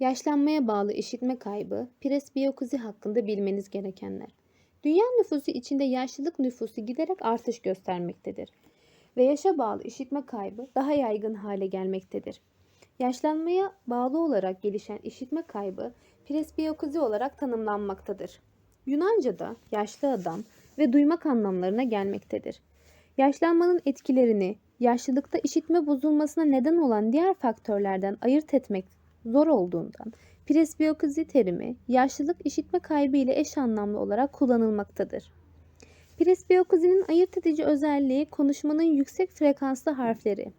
Yaşlanmaya bağlı işitme kaybı, presbiyokuzi hakkında bilmeniz gerekenler. Dünya nüfusu içinde yaşlılık nüfusu giderek artış göstermektedir ve yaşa bağlı işitme kaybı daha yaygın hale gelmektedir. Yaşlanmaya bağlı olarak gelişen işitme kaybı presbiyokuzi olarak tanımlanmaktadır. Yunanca'da yaşlı adam ve duymak anlamlarına gelmektedir. Yaşlanmanın etkilerini yaşlılıkta işitme bozulmasına neden olan diğer faktörlerden ayırt etmek zor olduğundan presbiyokuzi terimi yaşlılık işitme kaybı ile eş anlamlı olarak kullanılmaktadır. Presbiyokuzinin ayırt edici özelliği konuşmanın yüksek frekanslı harfleri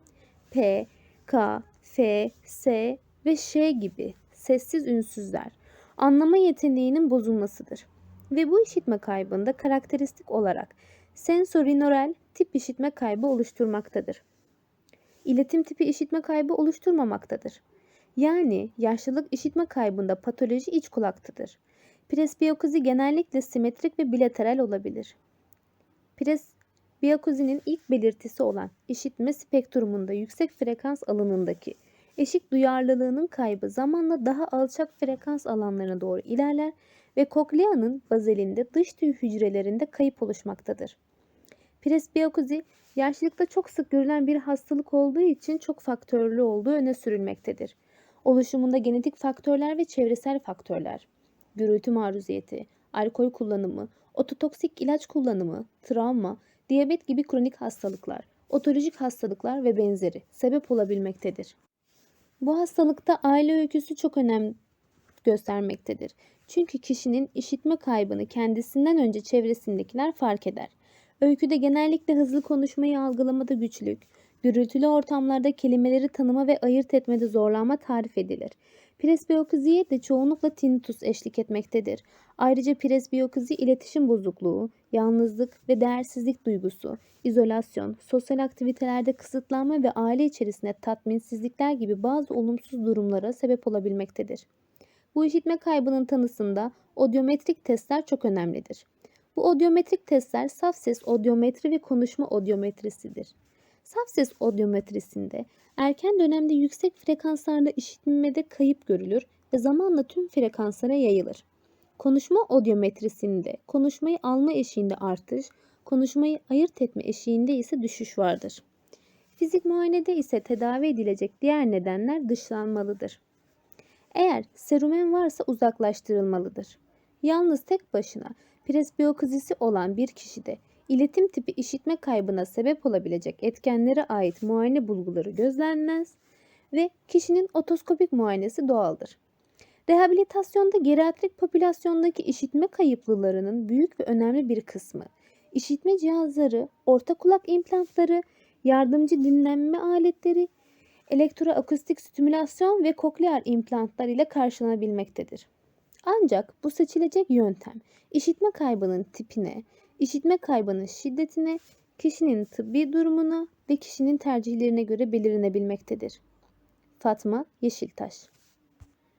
P, K, F, S ve Ş gibi sessiz ünsüzler anlama yeteneğinin bozulmasıdır. Ve bu işitme kaybında karakteristik olarak sensorineural tip işitme kaybı oluşturmaktadır. İletim tipi işitme kaybı oluşturmamaktadır. Yani yaşlılık işitme kaybında patoloji iç kulaktadır. Presbiyokuzi genellikle simetrik ve bilateral olabilir. Presbiyokuzinin ilk belirtisi olan işitme spektrumunda yüksek frekans alanındaki eşik duyarlılığının kaybı zamanla daha alçak frekans alanlarına doğru ilerler ve kokleanın bazelinde dış tüy hücrelerinde kayıp oluşmaktadır. Presbiyokuzi yaşlılıkta çok sık görülen bir hastalık olduğu için çok faktörlü olduğu öne sürülmektedir. Oluşumunda genetik faktörler ve çevresel faktörler, gürültü maruziyeti, alkol kullanımı, ototoksik ilaç kullanımı, travma, diyabet gibi kronik hastalıklar, otolojik hastalıklar ve benzeri sebep olabilmektedir. Bu hastalıkta aile öyküsü çok önem göstermektedir. Çünkü kişinin işitme kaybını kendisinden önce çevresindekiler fark eder. Öyküde genellikle hızlı konuşmayı algılamada güçlük, gürültülü ortamlarda kelimeleri tanıma ve ayırt etmede zorlanma tarif edilir. Presbiyokuziye de çoğunlukla tinnitus eşlik etmektedir. Ayrıca presbiyokuzi iletişim bozukluğu, yalnızlık ve değersizlik duygusu, izolasyon, sosyal aktivitelerde kısıtlanma ve aile içerisinde tatminsizlikler gibi bazı olumsuz durumlara sebep olabilmektedir. Bu işitme kaybının tanısında odyometrik testler çok önemlidir. Bu odyometrik testler saf ses odyometri ve konuşma odyometrisidir. Saf ses odyometrisinde erken dönemde yüksek frekanslarda işitmede kayıp görülür ve zamanla tüm frekanslara yayılır. Konuşma odyometrisinde konuşmayı alma eşiğinde artış, konuşmayı ayırt etme eşiğinde ise düşüş vardır. Fizik muayenede ise tedavi edilecek diğer nedenler dışlanmalıdır. Eğer serumen varsa uzaklaştırılmalıdır. Yalnız tek başına presbiyokuzisi olan bir kişide iletim tipi işitme kaybına sebep olabilecek etkenlere ait muayene bulguları gözlenmez ve kişinin otoskopik muayenesi doğaldır. Rehabilitasyonda geriatrik popülasyondaki işitme kayıplılarının büyük ve önemli bir kısmı işitme cihazları, orta kulak implantları, yardımcı dinlenme aletleri, elektroakustik stimülasyon ve koklear implantlar ile karşılanabilmektedir. Ancak bu seçilecek yöntem işitme kaybının tipine, işitme kaybının şiddetine, kişinin tıbbi durumuna ve kişinin tercihlerine göre belirlenebilmektedir. Fatma Yeşiltaş